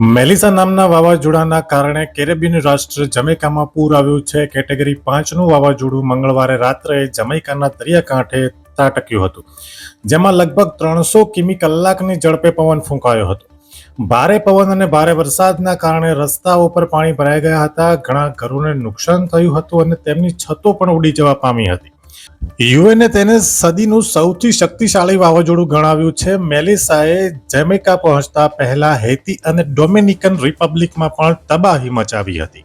Melissa નામના વાવાઝોડાના કારણે કેરેબિયન રાષ્ટ્ર જમૈકામાં પૂર આવ્યું છે. કેટેગરી પાંચનું વાવાઝોડું મંગળવારે રાત્રે જમૈકાના દરિયાકાંઠે ત્રાટક્યું હતું, જેમાં લગભગ ત્રણસો કિમી કલાકની ઝડપે પવન ફૂંકાયો હતો. ભારે પવન અને ભારે વરસાદના કારણે રસ્તાઓ પર પાણી ભરાઈ ગયા હતા. ઘણા ઘરોને નુકસાન થયું હતું અને તેમની છતો પણ ઉડી જવા પામી હતી. યુએને તેને સદીનું સૌથી શક્તિશાળી વાવાઝોડું ગણાવ્યું છે. મેલિસાએ જેમેકા પહોંચતા પહેલા હેતી અને ડોમિનિકન રિપબ્લિકમાં પણ તબાહી મચાવી હતી.